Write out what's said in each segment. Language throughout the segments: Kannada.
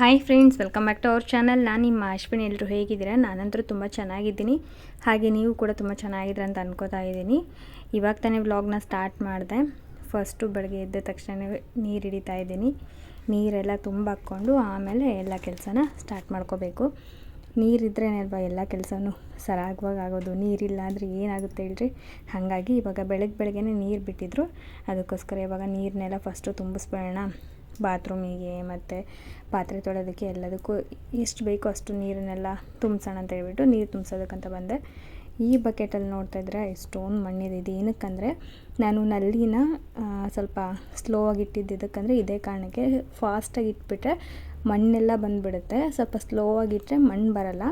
Hi friends, welcome back to our channel. ನಾನು ನಿಮ್ಮ ಅಶ್ವಿನಿ. ಎಲ್ಲರೂ ಹೇಗಿದ್ದೀರಾ? ನಾನಂತರೂ ತುಂಬ ಚೆನ್ನಾಗಿದ್ದೀನಿ. ಹಾಗೆ ನೀವು ಕೂಡ ತುಂಬ ಚೆನ್ನಾಗಿದ್ದೀರ ಅಂತ ಅನ್ಕೋತಾ ಇದ್ದೀನಿ. ಇವಾಗ ತಾನೇ ವ್ಲಾಗ್ನ ಸ್ಟಾರ್ಟ್ ಮಾಡಿದೆ. ಫಸ್ಟು ಬೆಳಗ್ಗೆ ಎದ್ದ ತಕ್ಷಣ ನೀರು ಹಿಡಿತಾ ಇದ್ದೀನಿ. ನೀರೆಲ್ಲ ತುಂಬ ಹಾಕ್ಕೊಂಡು ಆಮೇಲೆ ಎಲ್ಲ ಕೆಲಸನ ಸ್ಟಾರ್ಟ್ ಮಾಡ್ಕೋಬೇಕು. ನೀರಿದ್ರೇ ಅಲ್ವಾ ಎಲ್ಲ ಕೆಲಸನೂ? ಸರಾಗವಾಗಿ ಆಗೋದು. ನೀರಿಲ್ಲ ಅಂದರೆ ಏನಾಗುತ್ತೆ ಹೇಳ್ರಿ? ಹಾಗಾಗಿ ಇವಾಗ ಬೆಳಗ್ಗೆ ಬೆಳಗ್ಗೆನೇ ನೀರು ಬಿಟ್ಟಿದ್ರು. ಅದಕ್ಕೋಸ್ಕರ ಇವಾಗ ನೀರನ್ನೆಲ್ಲ ಫಸ್ಟು ತುಂಬಿಸ್ಬೇಡ ಬಾತ್ರೂಮಿಗೆ ಮತ್ತು ಪಾತ್ರೆ ತೊಳೆಯೋದಕ್ಕೆ ಎಲ್ಲದಕ್ಕೂ ಎಷ್ಟು ಬೇಕೋ ಅಷ್ಟು ನೀರನ್ನೆಲ್ಲ ತುಂಬಿಸೋಣ ಅಂತ ಹೇಳ್ಬಿಟ್ಟು ನೀರು ತುಂಬಿಸೋದಕ್ಕಂತ ಬಂದೆ. ಈ ಬಕೆಟಲ್ಲಿ ನೋಡ್ತಾ ಇದ್ರೆ ಎಷ್ಟೊಂದು ಮಣ್ಣಿದೆ. ಇದು ಏನಕ್ಕಂದರೆ ನಾನು ನಲ್ಲಿನ ಸ್ವಲ್ಪ ಸ್ಲೋ ಆಗಿ ಇಟ್ಟಿದ್ದಕ್ಕಂದರೆ ಇದೇ ಕಾರಣಕ್ಕೆ ಫಾಸ್ಟಾಗಿ ಇಟ್ಬಿಟ್ರೆ ಮಣ್ಣೆಲ್ಲ ಬಂದುಬಿಡುತ್ತೆ. ಸ್ವಲ್ಪ ಸ್ಲೋ ಆಗಿಟ್ಟರೆ ಮಣ್ಣು ಬರಲ್ಲ.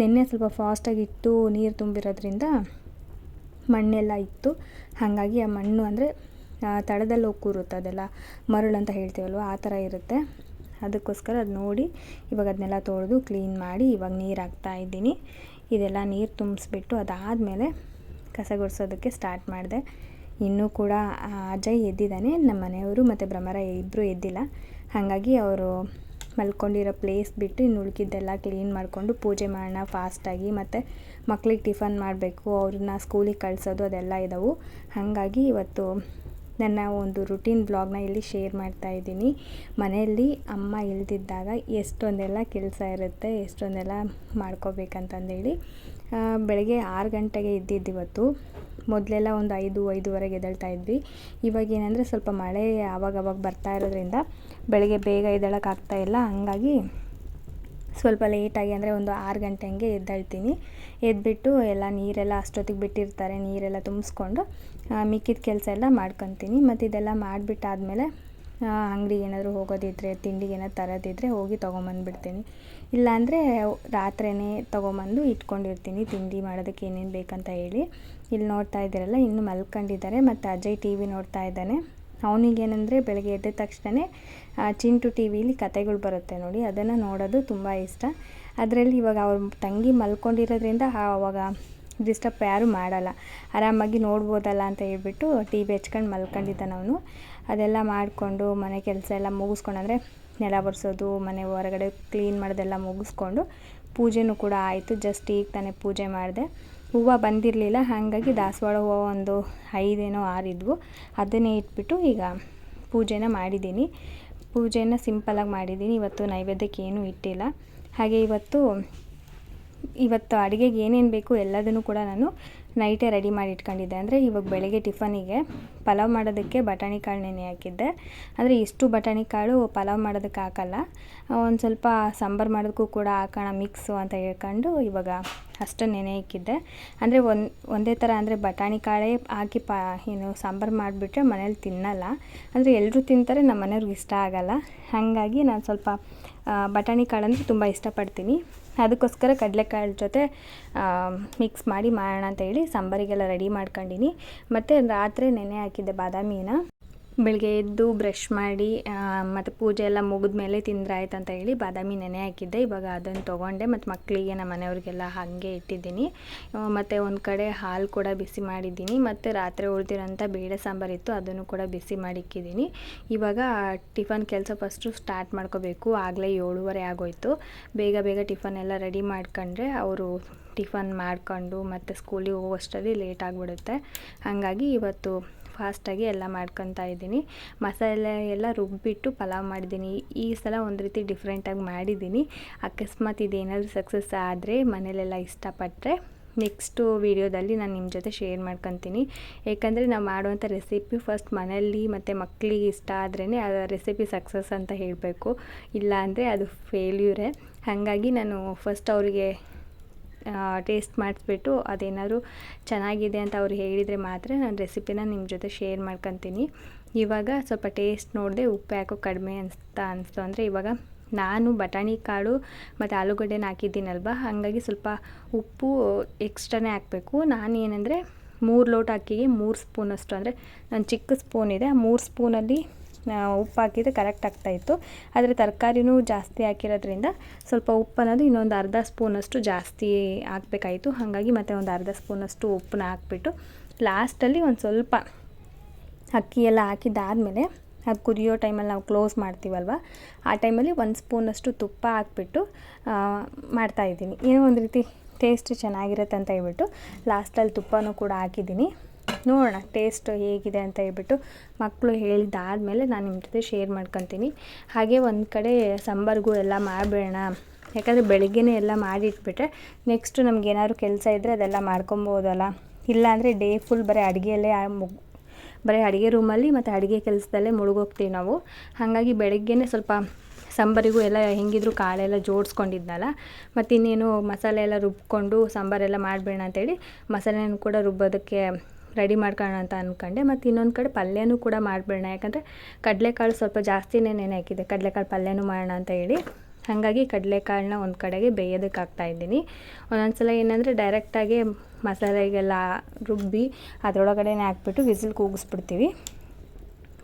ನಿನ್ನೆ ಸ್ವಲ್ಪ ಫಾಸ್ಟಾಗಿ ಇಟ್ಟು ನೀರು ತುಂಬಿರೋದ್ರಿಂದ ಮಣ್ಣೆಲ್ಲ ಇತ್ತು. ಹಾಗಾಗಿ ಆ ಮಣ್ಣು ಅಂದರೆ ತಳದಲ್ಲಿ ಹೋಗಿ ಕೂರುತ್ತೆ ಅದೆಲ್ಲ. ಮರಳು ಅಂತ ಹೇಳ್ತೀವಲ್ವ, ಆ ಥರ ಇರುತ್ತೆ. ಅದಕ್ಕೋಸ್ಕರ ಅದು ನೋಡಿ ಇವಾಗ ಅದನ್ನೆಲ್ಲ ತೊಳೆದು ಕ್ಲೀನ್ ಮಾಡಿ ಇವಾಗ ನೀರು ಹಾಕ್ತಾ ಇದ್ದೀನಿ. ಇದೆಲ್ಲ ನೀರು ತುಂಬಿಸ್ಬಿಟ್ಟು ಅದಾದಮೇಲೆ ಕಸ ಗುಡಿಸೋದಕ್ಕೆ ಸ್ಟಾರ್ಟ್ ಮಾಡಿದೆ. ಇನ್ನೂ ಕೂಡ ಅಜಯ್ ಎದ್ದಿದ್ದಾನೆ ನಮ್ಮ ಮನೆಯವರು ಮತ್ತು ಭ್ರಮರ ಇಬ್ಬರು ಎದ್ದಿಲ್ಲ. ಹಾಗಾಗಿ ಅವರು ಮಲ್ಕೊಂಡಿರೋ ಪ್ಲೇಸ್ ಬಿಟ್ಟು ಇನ್ನು ಉಳ್ಕಿದ್ದೆಲ್ಲ ಕ್ಲೀನ್ ಮಾಡಿಕೊಂಡು ಪೂಜೆ ಮಾಡೋಣ ಫಾಸ್ಟಾಗಿ ಮತ್ತು ಮಕ್ಳಿಗೆ ಟಿಫನ್ ಮಾಡಬೇಕು, ಅವ್ರನ್ನ ಸ್ಕೂಲಿಗೆ ಕಳಿಸೋದು ಅದೆಲ್ಲ ಇದ್ದಾವೆ ಹಾಗಾಗಿ ಇವತ್ತು ನನ್ನ ಒಂದು ರುಟೀನ್ ಬ್ಲಾಗ್ನ ಇಲ್ಲಿ ಶೇರ್ ಮಾಡ್ತಾ ಇದ್ದೀನಿ. ಮನೆಯಲ್ಲಿ ಅಮ್ಮ ಇಲ್ದಿದ್ದಾಗ ಎಷ್ಟೊಂದೆಲ್ಲ ಕೆಲಸ ಇರುತ್ತೆ, ಎಷ್ಟೊಂದೆಲ್ಲ ಮಾಡ್ಕೋಬೇಕಂತಂದೇಳಿ ಬೆಳಗ್ಗೆ ಆರು ಗಂಟೆಗೆ ಇದ್ದಿದ್ದು ಇವತ್ತು. ಮೊದಲೆಲ್ಲ ಒಂದು ಐದು, ಐದುವರೆಗೆ ಎದ್ದೇಳ್ತಾ ಇದ್ವಿ. ಇವಾಗ ಏನಂದರೆ ಸ್ವಲ್ಪ ಮಳೆ ಆವಾಗವಾಗ ಬರ್ತಾ ಇರೋದ್ರಿಂದ ಬೆಳಗ್ಗೆ ಬೇಗ ಎದ್ದೇಳೋಕ್ಕಾಗ್ತಾ ಇಲ್ಲ. ಹಂಗಾಗಿ ಸ್ವಲ್ಪ ಲೇಟಾಗಿ ಅಂದರೆ ಒಂದು ಆರು ಗಂಟೆ ಹಂಗೆ ಎದ್ದೇಳ್ತೀನಿ. ಎದ್ಬಿಟ್ಟು ಎಲ್ಲ ನೀರೆಲ್ಲ ಅಷ್ಟೊತ್ತಿಗೆ ಬಿಟ್ಟಿರ್ತಾರೆ, ನೀರೆಲ್ಲ ತುಂಬಿಸ್ಕೊಂಡು ಮಿಕ್ಕಿದ ಕೆಲಸ ಎಲ್ಲ ಮಾಡ್ಕೊತೀನಿ. ಮತ್ತು ಇದೆಲ್ಲ ಮಾಡಿಬಿಟ್ಟಾದ್ಮೇಲೆ ಅಂಗಡಿಗೆ ಏನಾದರೂ ಹೋಗೋದಿದ್ರೆ, ತಿಂಡಿಗೆ ಏನಾದ್ರು ತರೋದಿದ್ದರೆ ಹೋಗಿ ತೊಗೊಂಬಂದ್ಬಿಡ್ತೀನಿ. ಇಲ್ಲಾಂದರೆ ರಾತ್ರಿಯೇ ತೊಗೊಂಬಂದು ಇಟ್ಕೊಂಡಿರ್ತೀನಿ ತಿಂಡಿ ಮಾಡೋದಕ್ಕೆ ಏನೇನು ಬೇಕಂತ ಹೇಳಿ. ಇಲ್ಲಿ ನೋಡ್ತಾ ಇದ್ದೀರಲ್ಲ, ಇನ್ನು ಮಲ್ಕೊಂಡಿದ್ದಾರೆ. ಮತ್ತು ಅಜಯ್ ಟಿ ವಿ ನೋಡ್ತಾ ಇದ್ದಾನೆ. ಅವನಿಗೇನೆಂದರೆ ಬೆಳಗ್ಗೆ ಎದ್ದ ತಕ್ಷಣ ಚಿಂಟು ಟಿ ವಿಲಿ ಕತೆಗಳು ಬರುತ್ತೆ ನೋಡಿ, ಅದನ್ನು ನೋಡೋದು ತುಂಬ ಇಷ್ಟ. ಅದರಲ್ಲಿ ಇವಾಗ ಅವ್ರ ತಂಗಿ ಮಲ್ಕೊಂಡಿರೋದ್ರಿಂದ ಅವಾಗ ಡಿಸ್ಟರ್ಬ್ ಯಾರೂ ಮಾಡಲ್ಲ. ಆರಾಮಾಗಿ ನೋಡ್ಬೋದಲ್ಲ ಅಂತ ಹೇಳ್ಬಿಟ್ಟು ಟಿ ವಿ ಹಚ್ಕೊಂಡು ಮಲ್ಕೊಂಡಿದ್ದಾನೆ ಅವನು. ಅದೆಲ್ಲ ಮಾಡಿಕೊಂಡು ಮನೆ ಕೆಲಸ ಎಲ್ಲ ಮುಗಿಸ್ಕೊಂಡು ಅಂದರೆ ನೆಲ ಬರ್ಸೋದು ಮನೆ ಹೊರಗಡೆ ಕ್ಲೀನ್ ಮಾಡೋದೆಲ್ಲ ಮುಗಿಸ್ಕೊಂಡು ಪೂಜೆನೂ ಕೂಡ ಆಯಿತು. ಜಸ್ಟ್ ಈಗ ತಾನೇ ಪೂಜೆ ಮಾಡಿದೆ. ಹೂವು ಬಂದಿರಲಿಲ್ಲ, ಹಾಗಾಗಿ ದಾಸವಾಳ ಹೂವು ಒಂದು ಐದೇನೋ ಆರಿದ್ವು. ಅದನ್ನೇ ಇಟ್ಬಿಟ್ಟು ಈಗ ಪೂಜೆನ ಮಾಡಿದ್ದೀನಿ. ಪೂಜೆನ ಸಿಂಪಲಾಗಿ ಮಾಡಿದ್ದೀನಿ. ಇವತ್ತು ನೈವೇದ್ಯಕ್ಕೆ ಏನೂ ಇಟ್ಟಿಲ್ಲ. ಹಾಗೆ ಇವತ್ತು ಇವತ್ತು ಅಡುಗೆಗೆ ಏನೇನು ಬೇಕು ಎಲ್ಲದನ್ನು ಕೂಡ ನಾನು ನೈಟೇ ರೆಡಿ ಮಾಡಿ ಇಟ್ಕೊಂಡಿದ್ದೆ. ಅಂದರೆ ಇವಾಗ ಬೆಳಗ್ಗೆ ಟಿಫನಿಗೆ ಪಲಾವ್ ಮಾಡೋದಕ್ಕೆ ಬಟಾಣಿ ಕಾಳು ನೆನೆ ಹಾಕಿದ್ದೆ. ಅಂದರೆ ಇಷ್ಟು ಬಟಾಣಿ ಕಾಳು ಪಲಾವ್ ಮಾಡೋದಕ್ಕೆ ಹಾಕಲ್ಲ. ಒಂದು ಸ್ವಲ್ಪ ಸಾಂಬಾರು ಮಾಡೋದಕ್ಕೂ ಕೂಡ ಹಾಕೋಣ ಮಿಕ್ಸು ಅಂತ ಹೇಳ್ಕೊಂಡು ಇವಾಗ ಅಷ್ಟು ನೆನೆ ಇಕ್ಕಿದ್ದೆ. ಅಂದರೆ ಒಂದು, ಒಂದೇ ಥರ ಅಂದರೆ ಬಟಾಣಿ ಕಾಳೇ ಹಾಕಿ ಪಾ, ಏನು ಸಾಂಬಾರು ಮಾಡಿಬಿಟ್ರೆ ಮನೇಲಿ ತಿನ್ನಲ್ಲ. ಅಂದರೆ ಎಲ್ಲರೂ ತಿಂತಾರೆ ನಮ್ಮ ಮನೆಯವ್ರಿಗೆ ಇಷ್ಟ ಆಗಲ್ಲ. ಹಾಗಾಗಿ ನಾನು ಸ್ವಲ್ಪ ಬಟಾಣಿ ಕಾಳಂದ್ರೆ ತುಂಬ ಇಷ್ಟಪಡ್ತೀನಿ. ಅದಕ್ಕೋಸ್ಕರ ಕಡಲೆಕಾಳು ಜೊತೆ ಮಿಕ್ಸ್ ಮಾಡಿ ಮಾಡೋಣ ಅಂತ ಹೇಳಿ ಸಾಂಬಾರಿಗೆಲ್ಲ ರೆಡಿ ಮಾಡ್ಕೊಂಡಿನಿ. ಮತ್ತು ರಾತ್ರಿ ನೆನೆ ಹಾಕಿದ್ದೆ ಬಾದಾಮಿನ. ಬೆಳಗ್ಗೆ ಎದ್ದು ಬ್ರಷ್ ಮಾಡಿ ಮತ್ತು ಪೂಜೆ ಎಲ್ಲ ಮುಗಿದ ಮೇಲೆ ತಿಂದ್ರೆ ಅಂತ ಹೇಳಿ ಬಾದಾಮಿ ನೆನೆ ಹಾಕಿದ್ದೆ. ಇವಾಗ ಅದನ್ನು ತೊಗೊಂಡೆ ಮತ್ತು ಮಕ್ಕಳಿಗೆ ನಮ್ಮ ಮನೆಯವ್ರಿಗೆಲ್ಲ ಹಾಗೆ ಇಟ್ಟಿದ್ದೀನಿ. ಮತ್ತು ಒಂದು ಕಡೆ ಹಾಲು ಕೂಡ ಬಿಸಿ ಮಾಡಿದ್ದೀನಿ. ಮತ್ತು ರಾತ್ರಿ ಉಳಿದಿರೋಂಥ ಬೇಳೆ ಸಾಂಬಾರಿತ್ತು ಅದನ್ನು ಕೂಡ ಬಿಸಿ ಮಾಡಿ ಇಕ್ಕಿದ್ದೀನಿ. ಇವಾಗ ಟಿಫನ್ ಕೆಲಸ ಫಸ್ಟು ಸ್ಟಾರ್ಟ್ ಮಾಡ್ಕೋಬೇಕು. ಆಗಲೇ ಏಳುವರೆ ಆಗೋಯ್ತು. ಬೇಗ ಬೇಗ ಟಿಫನ್ ಎಲ್ಲ ರೆಡಿ ಮಾಡ್ಕೊಂಡ್ರೆ ಅವರು ಟಿಫನ್ ಮಾಡ್ಕೊಂಡು ಮತ್ತು ಸ್ಕೂಲಿಗೆ ಹೋಗೋಷ್ಟರಲ್ಲಿ ಲೇಟ್ ಆಗಿಬಿಡುತ್ತೆ. ಹಾಗಾಗಿ ಇವತ್ತು ಫಾಸ್ಟಾಗಿ ಎಲ್ಲ ಮಾಡ್ಕೊತಾ ಇದ್ದೀನಿ. ಮಸಾಲೆ ಎಲ್ಲ ರುಬ್ಬಿಟ್ಟು ಪಲಾವ್ ಮಾಡಿದ್ದೀನಿ. ಈ ಸಲ ಒಂದು ರೀತಿ ಡಿಫ್ರೆಂಟಾಗಿ ಮಾಡಿದ್ದೀನಿ. ಅಕಸ್ಮಾತ್ ಇದೇನಾದರೂ ಸಕ್ಸಸ್ ಆದರೆ, ಮನೇಲೆಲ್ಲ ಇಷ್ಟಪಟ್ಟರೆ ನೆಕ್ಸ್ಟು ವೀಡಿಯೋದಲ್ಲಿ ನಾನು ನಿಮ್ಮ ಜೊತೆ ಶೇರ್ ಮಾಡ್ಕೊತೀನಿ. ಏಕೆಂದರೆ ನಾವು ಮಾಡುವಂಥ ರೆಸಿಪಿ ಫಸ್ಟ್ ಮನೆಯಲ್ಲಿ ಮತ್ತು ಮಕ್ಕಳಿಗೆ ಇಷ್ಟ ಆದ್ರೇ ಆ ರೆಸಿಪಿ ಸಕ್ಸಸ್ ಅಂತ ಹೇಳಬೇಕು. ಇಲ್ಲ ಅಂದರೆ ಅದು ಫೇಲ್ಯೂರೇ ಹಾಗಾಗಿ ನಾನು ಫಸ್ಟ್ ಅವರಿಗೆ ಟೇಸ್ಟ್ ಮಾಡಿಸ್ಬಿಟ್ಟು ಅದೇನಾದರೂ ಚೆನ್ನಾಗಿದೆ ಅಂತ ಅವ್ರು ಹೇಳಿದರೆ ಮಾತ್ರ ನಾನು ರೆಸಿಪಿನ ನಿಮ್ಮ ಜೊತೆ ಶೇರ್ ಮಾಡ್ಕೊತೀನಿ. ಇವಾಗ ಸ್ವಲ್ಪ ಟೇಸ್ಟ್ ನೋಡಿದೆ ಉಪ್ಪು ಯಾಕೋ ಕಡಿಮೆ ಅನಿಸ್ತಾ ಅನಿಸ್ತು ಅಂದರೆ ಇವಾಗ ನಾನು ಬಟಾಣಿ ಕಾಳು ಮತ್ತು ಆಲೂಗಡ್ಡೆನ ಹಾಕಿದ್ದೀನಲ್ವ, ಹಾಗಾಗಿ ಸ್ವಲ್ಪ ಉಪ್ಪು ಎಕ್ಸ್ಟ್ರಾನೇ ಹಾಕಬೇಕು. ನಾನು ಏನಂದರೆ ಮೂರು ಲೋಟ ಅಕ್ಕಿಗೆ ಮೂರು ಸ್ಪೂನಷ್ಟು ಅಂದರೆ ನನ್ನ ಚಿಕ್ಕ ಸ್ಪೂನ್ ಇದೆ, ಆ ಮೂರು ಸ್ಪೂನಲ್ಲಿ ಉಪ್ಪು ಹಾಕಿದರೆ ಕರೆಕ್ಟ್ ಆಗ್ತಾಯಿತ್ತು ಆದರೆ ತರಕಾರಿನೂ ಜಾಸ್ತಿ ಹಾಕಿರೋದ್ರಿಂದ ಸ್ವಲ್ಪ ಉಪ್ಪು ಅನ್ನೋದು ಇನ್ನೊಂದು ಅರ್ಧ ಸ್ಪೂನಷ್ಟು ಜಾಸ್ತಿ ಹಾಕಬೇಕಾಯಿತು. ಹಾಗಾಗಿ ಮತ್ತೆ ಒಂದು ಅರ್ಧ ಸ್ಪೂನಷ್ಟು ಉಪ್ಪನ್ನ ಹಾಕ್ಬಿಟ್ಟು ಲಾಸ್ಟಲ್ಲಿ ಒಂದು ಸ್ವಲ್ಪ ಅಕ್ಕಿ ಎಲ್ಲ ಹಾಕಿದ್ದಾದಮೇಲೆ ಅದು ಕುದಿಯೋ ಟೈಮಲ್ಲಿ ನಾವು ಕ್ಲೋಸ್ ಮಾಡ್ತೀವಲ್ವ, ಆ ಟೈಮಲ್ಲಿ ಒಂದು ಸ್ಪೂನಷ್ಟು ತುಪ್ಪ ಹಾಕ್ಬಿಟ್ಟು ಮಾಡ್ತಾಯಿದ್ದೀನಿ ಏನೋ ಒಂದು ರೀತಿ ಟೇಸ್ಟ್ ಚೆನ್ನಾಗಿರುತ್ತೆ ಅಂತ ಹೇಳ್ಬಿಟ್ಟು ಲಾಸ್ಟಲ್ಲಿ ತುಪ್ಪನೂ ಕೂಡ ಹಾಕಿದ್ದೀನಿ. ನೋಡೋಣ ಟೇಸ್ಟ್ ಹೇಗಿದೆ ಅಂತ ಹೇಳ್ಬಿಟ್ಟು ಮಕ್ಕಳು ಹೇಳಿದಾದಮೇಲೆ ನಾನು ನಿಮ್ಮ ಜೊತೆ ಶೇರ್ ಮಾಡ್ಕೊತೀನಿ. ಹಾಗೆ ಒಂದು ಕಡೆ ಸಾಂಬಾರ್ಗೂ ಎಲ್ಲ ಮಾಡಿಬಿಡೋಣ. ಯಾಕಂದರೆ ಬೆಳಿಗ್ಗೆನೇ ಎಲ್ಲ ಮಾಡಿಟ್ಬಿಟ್ರೆ ನೆಕ್ಸ್ಟು ನಮ್ಗೆ ಏನಾದ್ರು ಕೆಲಸ ಇದ್ದರೆ ಅದೆಲ್ಲ ಮಾಡ್ಕೊಬೋದಲ್ಲ. ಇಲ್ಲಾಂದರೆ ಡೇ ಫುಲ್ ಬರೀ ಅಡುಗೆಯಲ್ಲೇ ಮುಗ್ ಬರೀ ಅಡುಗೆ ರೂಮಲ್ಲಿ ಮತ್ತು ಅಡುಗೆ ಕೆಲಸದಲ್ಲೇ ಮುಳುಗೋಗ್ತೀವಿ ನಾವು. ಹಾಗಾಗಿ ಬೆಳಗ್ಗೆನೇ ಸ್ವಲ್ಪ ಸಾಂಬಾರಿಗೂ ಎಲ್ಲ ಹೆಂಗಿದ್ರು ಕಾಳೆಲ್ಲ ಜೋಡಿಸ್ಕೊಂಡಿದ್ನಲ್ಲ ಮತ್ತು ಇನ್ನೇನು ಮಸಾಲೆ ಎಲ್ಲ ರುಬ್ಕೊಂಡು ಸಾಂಬಾರೆಲ್ಲ ಮಾಡಬೇಡ ಅಂತೇಳಿ ಮಸಾಲೆನೂ ಕೂಡ ರುಬ್ಬೋದಕ್ಕೆ ರೆಡಿ ಮಾಡ್ಕೊಳ್ಳೋಣ ಅಂತ ಅಂದ್ಕೊಂಡೆ ಮತ್ತು ಇನ್ನೊಂದು ಕಡೆ ಪಲ್ಯನೂ ಕೂಡ ಮಾಡಿಬಿಡೋಣ. ಯಾಕಂದರೆ ಕಡಲೆಕಾಳು ಸ್ವಲ್ಪ ಜಾಸ್ತಿನೇ ನೆನೆ ಹಾಕಿದೆ ಕಡಲೆಕಾಳು ಪಲ್ಯನೂ ಮಾಡೋಣ ಅಂತ ಹೇಳಿ. ಹಾಗಾಗಿ ಕಡಲೆಕಾಳನ್ನ ಒಂದು ಕಡೆಗೆ ಬೇಯೋದಕ್ಕೆ ಹಾಕ್ತಾಯಿದ್ದೀನಿ ಒಂದೊಂದು ಸಲ ಏನಂದರೆ ಡೈರೆಕ್ಟಾಗಿ ಮಸಾಲೆಗೆಲ್ಲ ರುಬ್ಬಿ ಅದರೊಳಗಡೆನೆ ಹಾಕ್ಬಿಟ್ಟು ವಿಸಿಲ್ ಕೂಗಿಸ್ಬಿಡ್ತೀವಿ.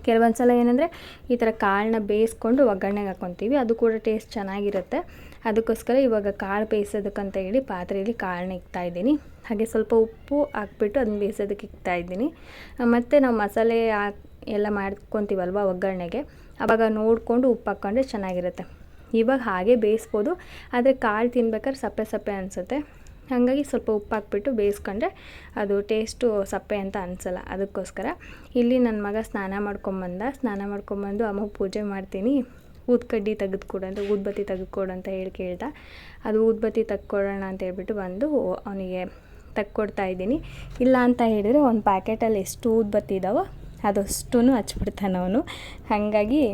ಕೆಲವೊಂದು ಸಲ ಏನಂದರೆ ಈ ಥರ ಕಾಳನ್ನ ಬೇಯಿಸ್ಕೊಂಡು ಒಗ್ಗರಣೆಗೆ ಹಾಕ್ಕೊತೀವಿ ಅದು ಕೂಡ ಟೇಸ್ಟ್ ಚೆನ್ನಾಗಿರುತ್ತೆ. ಅದಕ್ಕೋಸ್ಕರ ಇವಾಗ ಕಾಳು ಬೇಯಿಸೋದಕ್ಕಂತ ಹೇಳಿ ಪಾತ್ರೆಯಲ್ಲಿ ಕಾಳನ್ನ ಇಕ್ತಾಯಿದ್ದೀನಿ ಹಾಗೆ ಸ್ವಲ್ಪ ಉಪ್ಪು ಹಾಕ್ಬಿಟ್ಟು ಅದನ್ನ ಬೇಯಿಸೋದಕ್ಕೆ ಇಕ್ತಾಯಿದ್ದೀನಿ ಮತ್ತು ನಾವು ಮಸಾಲೆ ಎಲ್ಲ ಮಾಡ್ಕೊತೀವಲ್ವ ಒಗ್ಗರಣೆಗೆ? ಆವಾಗ ನೋಡಿಕೊಂಡು ಉಪ್ಪು ಹಾಕ್ಕೊಂಡ್ರೆ ಚೆನ್ನಾಗಿರುತ್ತೆ. ಇವಾಗ ಹಾಗೆ ಬೇಯಿಸ್ಬೋದು. ಆದರೆ ಕಾಳು ತಿನ್ಬೇಕಾದ್ರೆ ಸಪ್ಪೆ ಸಪ್ಪೆ ಅನಿಸುತ್ತೆ. ಹಾಗಾಗಿ ಸ್ವಲ್ಪ ಉಪ್ಪು ಹಾಕ್ಬಿಟ್ಟು ಬೇಯಿಸ್ಕೊಂಡ್ರೆ ಅದು ಟೇಸ್ಟು ಸಪ್ಪೆ ಅಂತ ಅನಿಸಲ್ಲ. ಅದಕ್ಕೋಸ್ಕರ ಇಲ್ಲಿ ನನ್ನ ಮಗ ಸ್ನಾನ ಮಾಡ್ಕೊಂಬಂದ. ಸ್ನಾನ ಮಾಡ್ಕೊಂಬಂದು ಅಮ್ಮಗೆ ಪೂಜೆ ಮಾಡ್ತೀನಿ. ಊದ್ಕಡ್ಡಿ ತೆಗೆದುಕೊಡು ಅಂತ ಊದ್ಬತ್ತಿ ತೆಗೆದುಕೊಡು ಅಂತ ಹೇಳಿ ಕೇಳ್ದ. ಅದು ಊದ್ಬತ್ತಿ ತೆಗ್ಕೊಡೋಣ ಅಂತ ಹೇಳ್ಬಿಟ್ಟು ಬಂದು ಅವನಿಗೆ ತಕ್ಕೊಡ್ತಾ ಇದ್ದೀನಿ. ಇಲ್ಲ ಅಂತ ಹೇಳಿದರೆ ಒಂದು ಪ್ಯಾಕೆಟಲ್ಲಿ ಎಷ್ಟು ಊದ್ಬತ್ತಿ ಇದ್ದಾವೋ ಅದಷ್ಟು ಹಚ್ಬಿಡ್ತಾನೆ ಅವನು. ಹಾಗಾಗಿ